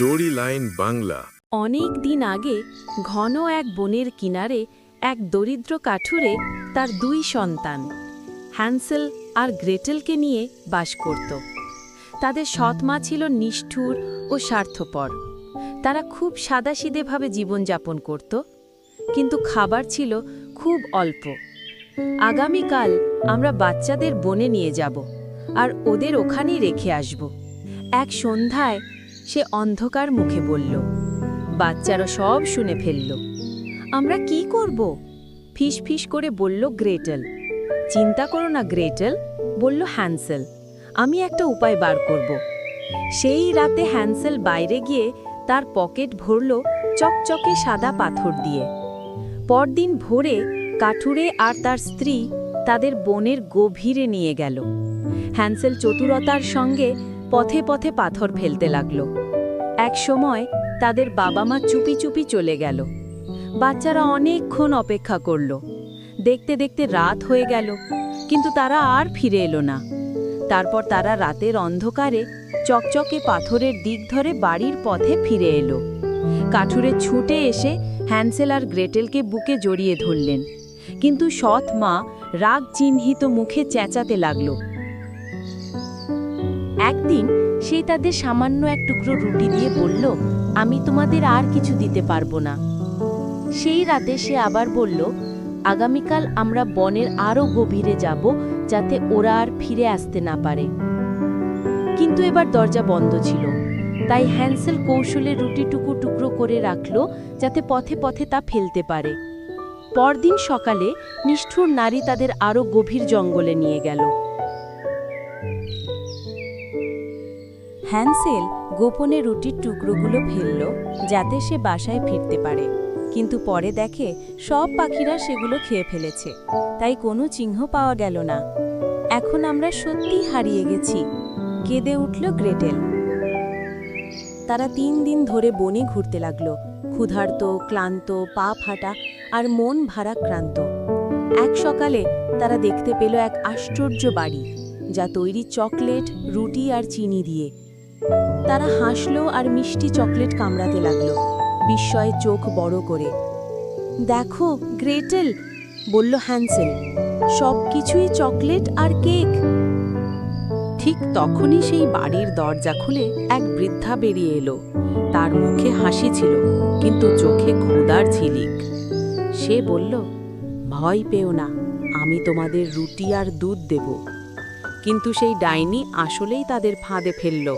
Story line Bangla. অনেক দিন আগে ঘন এক বনের কিনারে এক দরিদ্র কাঠুরে তার দুই সন্তান হ্যান্সেল আর গ্রেটেলকে নিয়ে বাস করত। তাদের সৎ মা ছিল নিষ্ঠুর ও স্বার্থপর। তারা খুব সাদাসিধেভাবে জীবনযাপন করত, কিন্তু খাবার ছিল খুব অল্প। আগামীকাল আমরা বাচ্চাদের বনে নিয়ে যাব আর ওদের ওখানেই রেখে আসব। এক সন্ধ্যায় সে অন্ধকার মুখে বলল, বাচ্চারা সব শুনে ফেলল। আমরা কি করব? ফিস ফিস করে বলল গ্রেটেল। চিন্তা করো না গ্রেটেল, বলল হ্যান্সেল, আমি একটা উপায় বার করব। সেই রাতে হ্যান্সেল বাইরে গিয়ে তার পকেট ভরল চকচকে সাদা পাথর দিয়ে। পরদিন ভোরে কাঠুরে আর তার স্ত্রী তাদের বনের গভীরে নিয়ে গেল। হ্যান্সেল চতুরতার সঙ্গে পথে পথে পাথর ফেলতে লাগল। এক সময় তাদের বাবা মা চুপি চুপি চলে গেল। বাচ্চারা অনেকক্ষণ অপেক্ষা করল। দেখতে দেখতে রাত হয়ে গেল, কিন্তু তারা আর ফিরে এলো না। তারপর তারা রাতের অন্ধকারে চকচকে পাথরের দিক ধরে বাড়ির পথে ফিরে এলো। কাঠুরে ছুটে এসে হ্যান্সেল আর গ্রেটেলকে বুকে জড়িয়ে ধরলেন। কিন্তু সৎ মা রাগ চিহ্নিত মুখে চেঁচাতে লাগল। একদিন সে তাদের সামান্য এক টুকরো রুটি দিয়ে বলল, আমি তোমাদের আর কিছু দিতে পারব না। সেই রাতে সে আবার বলল, আগামীকাল আমরা বনের আরও গভীরে যাব যাতে ওরা আর ফিরে আসতে না পারে। কিন্তু এবার দরজা বন্ধ ছিল। তাই হ্যান্সেল কৌশলে রুটি টুকু টুকরো করে রাখল যাতে পথে পথে তা ফেলতে পারে। পরদিন সকালে নিষ্ঠুর নারী তাদের আরও গভীর জঙ্গলে নিয়ে গেল। হ্যান্সেল গোপনে রুটির টুকরোগুলো ফেলল যাতে সে বাসায় ফিরতে পারে। কিন্তু পরে দেখে সব পাখিরা সেগুলো খেয়ে ফেলেছে। তাই কোনো চিহ্ন পাওয়া গেল না। এখন আমরা সত্যিই হারিয়ে গেছি। কেঁদে উঠল গ্রেটেল। তারা তিন দিন ধরে বনে ঘুরতে লাগল। ক্ষুধার্ত, ক্লান্ত, পা ফাটা আর মন ভারাক্রান্ত। এক সকালে তারা দেখতে পেল এক আশ্চর্য বাড়ি, যা তৈরি চকলেট, রুটি আর চিনি দিয়ে। তারা হাসলো আর মিষ্টি চকলেট কামড়াতে লাগল। বিস্ময়ে চোখ বড় করে। দেখো, গ্রেটেল, বলল হ্যান্সেল, সব কিছুই চকলেট আর কেক। ঠিক তখনই সেই বাড়ির দরজা খুলে এক বৃদ্ধা বেরিয়ে এলো। তার মুখে হাসি ছিল, কিন্তু চোখে ক্ষুদার ঝিলিক। সে বলল, ভয় পেও না, আমি তোমাদের রুটি আর দুধ দেব। কিন্তু সেই ডাইনি আসলেই তাদের ফাঁদে ফেলল।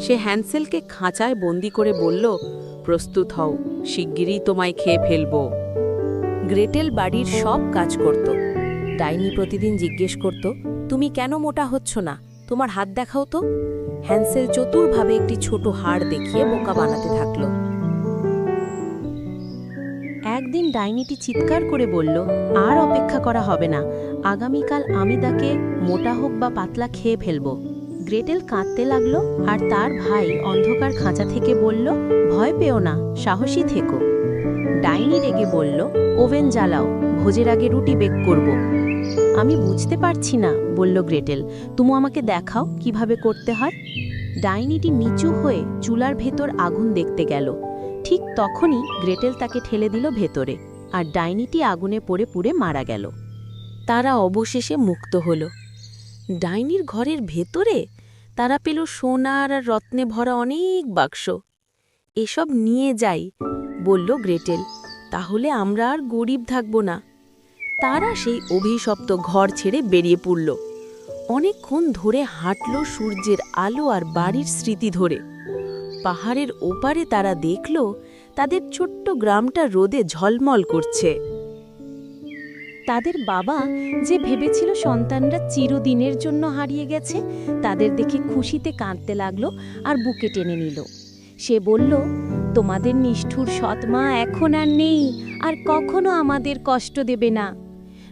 সে হ্যান্সেলকে খাঁচায় বন্দি করে বলল, প্রস্তুত হও, শিগগিরই তোমায় খেয়ে ফেলব। গ্রেটেল বাড়ির সব কাজ করত। ডাইনি প্রতিদিন জিজ্ঞেস করত, তুমি কেন মোটা হচ্ছ না? তোমার হাত দেখাও তো? হ্যান্সেল চতুরভাবে একটি ছোট হাড় দেখিয়ে বোকা বানাতে থাকল। ডাইনিটি চিৎকার করে বলল, আর অপেক্ষা করা হবে না। আগামীকাল আমি তাকে মোটা হোক বা পাতলা খেয়ে ফেলব। গ্রেটেল কাঁদতে লাগল, আর তার ভাই অন্ধকার খাঁচা থেকে বলল, ভয় পেও না, সাহসী থেকো। ডাইনি রেগে বলল, ওভেন জ্বালাও, ভোজের আগে রুটি বেক করব। আমি বুঝতে পারছি না, বলল গ্রেটেল, তুমি আমাকে দেখাও কীভাবে করতে হয়? ডাইনিটি নিচু হয়ে চুলার ভেতর আগুন দেখতে গেল। ঠিক তখনই গ্রেটেল তাকে ঠেলে দিল ভেতরে, আর ডাইনিটি আগুনে পড়ে পুড়ে মারা গেল। তারা অবশেষে মুক্ত হল। ডাইনির ঘরের ভেতরে? তারা পেল সোনার আর রত্নে ভরা অনেক বাক্স। এসব নিয়ে যাই, বলল গ্রেটেল, তাহলে আমরা আর গরিব থাকব না। তারা সেই অভিশপ্ত ঘর ছেড়ে বেরিয়ে পড়ল। অনেকক্ষণ ধরে হাঁটল সূর্যের আলো আর বাড়ির স্মৃতি ধরে। পাহাড়ের ওপারে তারা দেখল তাদের ছোট্ট গ্রামটা রোদে ঝলমল করছে। তাদের বাবা যে ভেবেছিল সন্তানরা চিরদিনের জন্য হারিয়ে গেছে, তাদের দেখে খুশিতে কাঁদতে লাগল আর বুকে টেনে নিল। সে বলল, তোমাদের নিষ্ঠুর সৎমা এখন আর নেই, আর কখনো আমাদের কষ্ট দেবে না।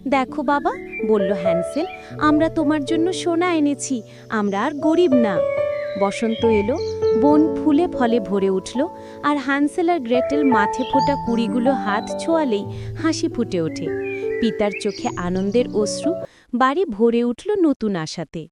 দেখো বাবা, বলল হ্যান্সেল, আমরা তোমার জন্য সোনা এনেছি, আমরা আর গরিব না। বসন্ত এলো বন ফুলে ফলে ভরে উঠল, আর হ্যান্সেল আর গ্রেটেল মাথে ফোটা কুড়িগুলো হাত ছোঁয়ালেই হাসি ফুটে ওঠে। পিতার চোখে আনন্দের অশ্রু, বাড়ি ভরে উঠল নতুন আশাতে।